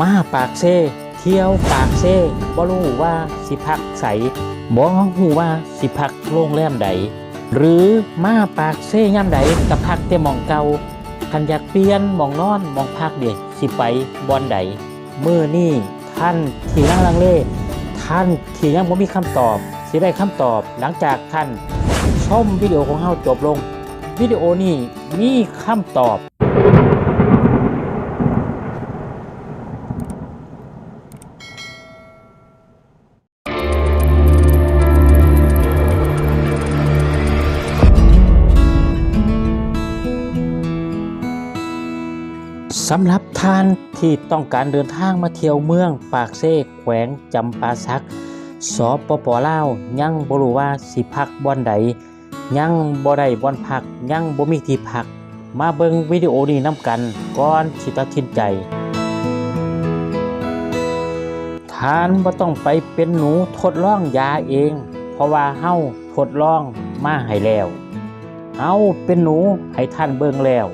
มาปากเซ่เที่ยวปากเซ่บ่รู้ว่าสิพักใสบ่ฮู้ว่าสิพักโรงแรมใด หรือมาปากเซ่ย่ำใดกับพักแต่หมองเก่าคันอยากเปลี่ยนมองนอนมองพักเด็สิไปบอนใดมื้อนี้ท่านที่นั่งลังเล ท่านที่ยังบ่มีคำตอบ สิได้คำตอบหลังจากท่านชมวิดีโอของเฮาจบลง วิดีโอนี้มีคำตอบ สำหรับท่านที่ต้องการเดินทางมาเที่ยวเมืองปากเซแขวงจำปาสักสปปลาวยังบ่รู้ว่าสิพักบ่อนใดยังบ่ได้บ่อนพักยังบ่มีที่พัก มาเบิ่งวิดีโอนี้นํกันก่อนสิตัดสินใจท่านบ่ต้องไปเป็นหนูทดลองยาเอง เพราะว่าเฮาทดลองมาให้แล้วเฮาเป็นหนูให้ท่านเบิ่งแล้ว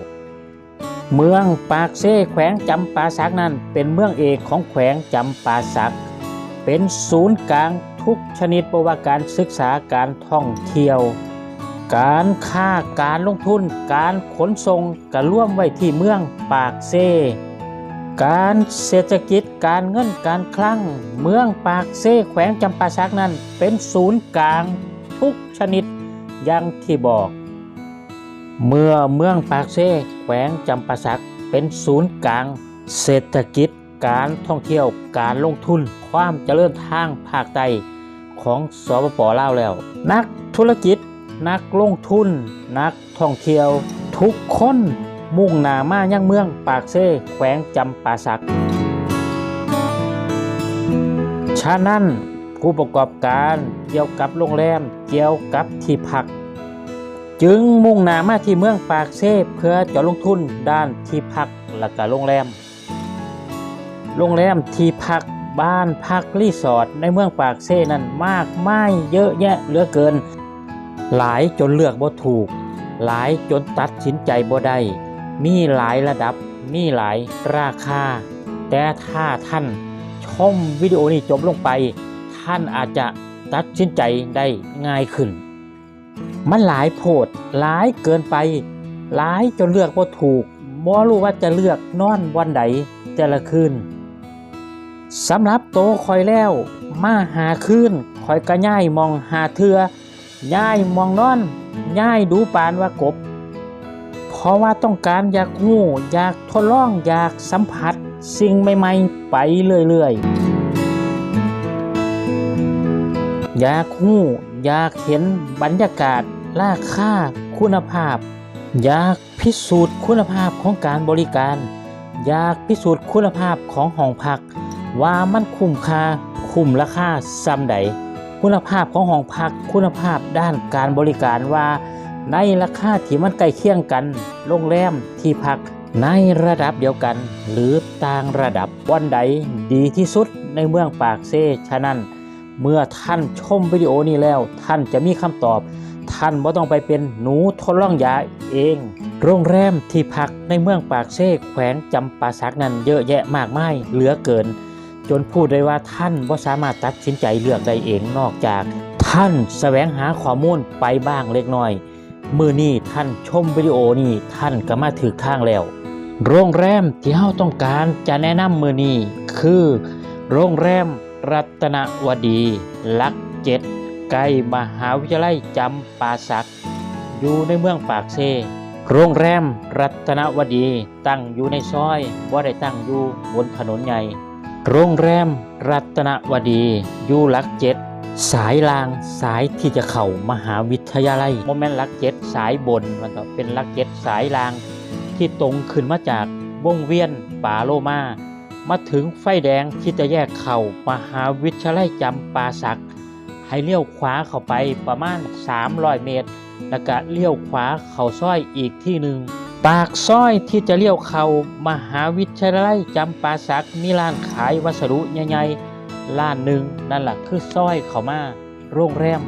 เมืองปากเซ่แขวงจำปาสักนั้น เป็นเมืองเอกของแขวงจำปาสัก เป็นศูนย์กลางทุกชนิดบว่าการศึกษาการท่องเที่ยว การค้าการลงทุน การขนส่งก็ร่วมไว้ที่เมืองปากเซ่การเศรษฐกิจการเงินการคลังเมืองปากเซ่แขวงจำปาสักนั้น เป็นศูนย์กลางทุกชนิดอย่างที่บอก เมื่อเมืองปากเซแขวงจำปาสักเป็นศูนย์กลาง เศรษฐกิจ การท่องเที่ยวการลงทุน ความเจริญทางภาคใต้ของสปปลาวแล้ว นักธุรกิจ นักลงทุน นักท่องเที่ยว ทุกคนมุ่งหน้ามายังเมืองปากเซแขวงจำปาสักฉะนั้นผู้ประกอบการเกี่ยวกับโรงแรมเกี่ยวกับที่พัก จึงมุ่งหน้ามาที่เมืองปากเซ่เพื่อจะลงทุนด้านที่พักและก็โรงแรม โรงแรมที่พักบ้านพักรีสอร์ทในเมืองปากเซ่นั้นมากมายเยอะแยะเหลือเกิน หลายจนเลือกบ่ถูก หลายจนตัดสินใจบ่ได้มีหลายระดับมีหลายราคา แต่ถ้าท่านชมวิดีโอนี้จบลงไป ท่านอาจจะตัดสินใจได้ง่ายขึ้น มันหลายโพดหลายเกินไปหลายจนเลือกบ่ถูกบ่รู้ว่าจะเลือกนอนวันใดแต่ละคืนสำหรับโตคอยแล้ว มาหาคืนคอยกระย่ายมองหาเถือย่ายมองนอนย่ายดูปานว่ากบ เพราะว่าต้องการอยากหู้อยากทดลองอยากสัมผัส สิ่งใหม่ๆ ไปเรื่อยๆ อยากหู้อยากเห็นบรรยากาศ ราคาคุณภาพ อยากพิสูจน์คุณภาพของการบริการ อยากพิสูจน์คุณภาพของห้องพัก ว่ามันคุ้มค่าคุ้มราคาซ้ำใด คุณภาพของห้องพักคุณภาพด้านการบริการว่า ในราคาที่มันใกล้เคียงกันโรงแรมที่พักในระดับเดียวกัน หรือต่างระดับวันใดดีที่สุดในเมืองปากเซฉะนั้น เมื่อท่านชมวิดีโอนี้แล้ว ท่านจะมีคำตอบ ท่านไม่ต้องไปเป็นหนูทดลองยาเอง โรงแรมที่พักในเมืองปากเซ่แขวงจำปาสักนั้นเยอะแยะมากมายเหลือเกิน จนพูดได้ว่าท่านบ่สามารถตัดสินใจเลือกได้เองนอกจาก ท่านแสวงหาข้อมูลไปบ้างเล็กน้อย มือนี้ท่านชมวิดีโอนี้ท่านก็มาถือข้างแล้ว โรงแรมที่เฮาต้องการจะแนะนำมือนี้คือ โรงแรมรัตนวดีลักเจ็ด ใกล้มหาวิทยาลัยจำปาสัก อยู่ในเมืองปากเซ โรงแรมรัตนวดีตั้งอยู่ในซอยบ่าได้ตั้งอยู่บนถนนใหญ่ โรงแรมรัตนวดีอยู่หลักเจ็ดสายรางสายที่จะเข้ามหาวิทยาลัยโมเมนต์ลักเจ็ดสายบนมันก็เป็นลักเจ็ดสายราง ที่ตรงขึ้นมาจากวงเวียนป่าโลมา มาถึงไฟแดงที่จะแยกเข้ามหาวิทยาลัยจำปาสัก ให้เลี้ยวขวาเข้าไปประมาณ 300 เมตร แล้วก็เลี้ยวขวาเข้าซอยอีกที่หนึ่งปากซอยที่จะเลี้ยวเข้ามหาวิทยาลัยจำปาสักมีร้านขายวัสดุใหญ่ๆร้านหนึ่งนั่นแหละคือซอยเข้ามาโรงแรม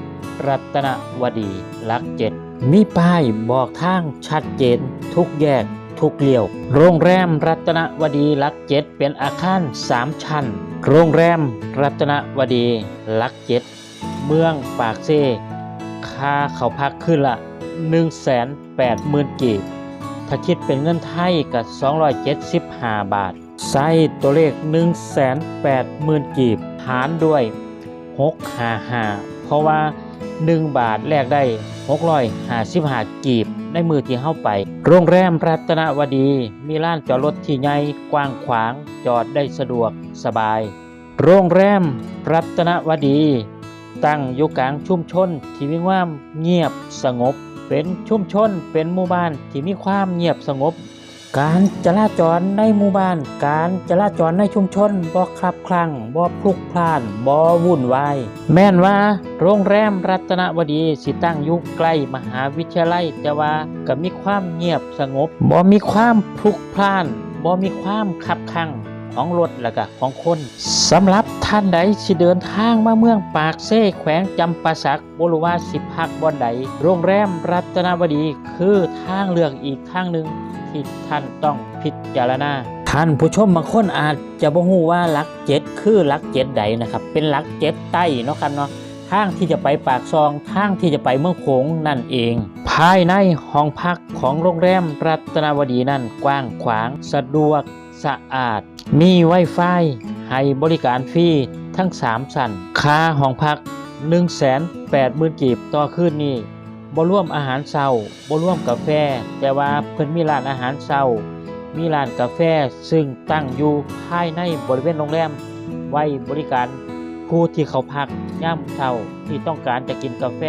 รัตนวดีลักเจ็ดมีป้ายบอกทางชัดเจนทุกแยกทุกเลี้ยว โรงแรมรัตนวดีลักเจ็ดเป็นอาคารสามชั้น โรงแรมรัตนวดีลักเจ็ด มืองปากเซค่าเขาพักขึ้นละ1 8 0 0 0 0กีบถ้าคิดเป็นเงินไทยกับ275 บาท ใส่ตัวเลข 1 8 0 0 0 0กีบ หารด้วย 655 เพราะว่า 1 บาทแลกได้ 655 กีบ ในมือที่เข้าไป โรงแรมรัตนวดี มีลานจอดรถที่ใหญ่กว้างขวาง จอดได้สะดวกสบาย โรงแรมรัตนวดี ตั้งอยู่กลางชุมชนที่มีความเงียบสงบ เป็นชุมชนเป็นหมู่บ้านที่มีความเงียบสงบ การจราจรในหมู่บ้าน การจราจรในชุมชนบ่คลับคลั่งบ่พลุกพล่านบ่วุ่นวายแม่นว่าโรงแรมรัตนวดีสิตั้งอยู่ใกล้มหาวิทยาลัย แต่ว่าก็มีความเงียบสงบบ่มีความพลุกพล่านบ่มีความคับคั่ง ของรถและก็ของคนสำหรับท่านใดสิเดินทางมาเมืองปากเซ่แขวงจำปาสักบรู้ว่าสิพักบอนใดโรงแรมรัตนวดีคือทางเลือกอีกทางหนึ่งที่ท่านต้องพิจารณาท่านผู้ชมบางคนอาจจะบ่ฮู้ว่าลักเจ็ดคือลักเจ็ดใดนะครับ เป็นลักเจ็ดใต้เนาะครับเนาะทางที่จะไปปากซองทางที่จะไปเมืองโขงนั่นเอง ภายในห้องพักของโรงแรมรัตนวดีนั่นกว้างขวางสะดวกสะอาด มี Wi-Fi ให้บริการฟรีทั้ง 3 สั่นค่าห้องพัก 180,000กีบต่อคืนนี้บ่รวมอาหารเช้าบ่รวมกาแฟ แต่ว่าเพิ่นมีร้านอาหารเช้า มีร้านกาแฟซึ่งตั้งอยู่ภายในบริเวณโรงแรม ไว้บริการผู้ที่เขาพักย่ำเช้าที่ต้องการจะกินกาแฟ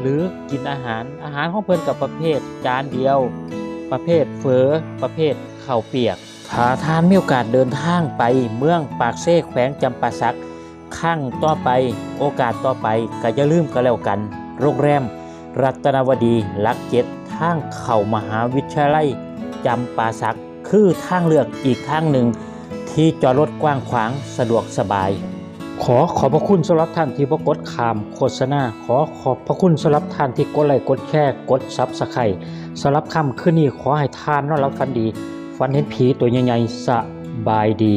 หรือกินอาหารอาหารของเพิ่นกับประเภทจานเดียว ประเภทเฟอประเภทข้าวเปียก ถ้าท่านมีโอกาสเดินทางไปเมืองปากเซ่แขวงจำปาสักข้างต่อไปโอกาสต่อไปก็อย่าลืมก็แล้วกัน โรงแรม รัตนวดีลักเจ็ดทางเข้ามหาวิทยาลัยจำปาสักคือทางเลือกอีกทางหนึ่ง ที่จอดรถกว้างขวางสะดวกสบาย ขอขอบพระคุณสำหรับท่านที่ประกดขามโฆษณา ขอขอบพระคุณสำหรับท่านที่กดไลค์กดแชร์กดซับสไครต์สำหรับคำคืนนี้ขอให้ทานนอนรับฝันดี ฟันเห็นผีตัวใหญ่ๆสบายดี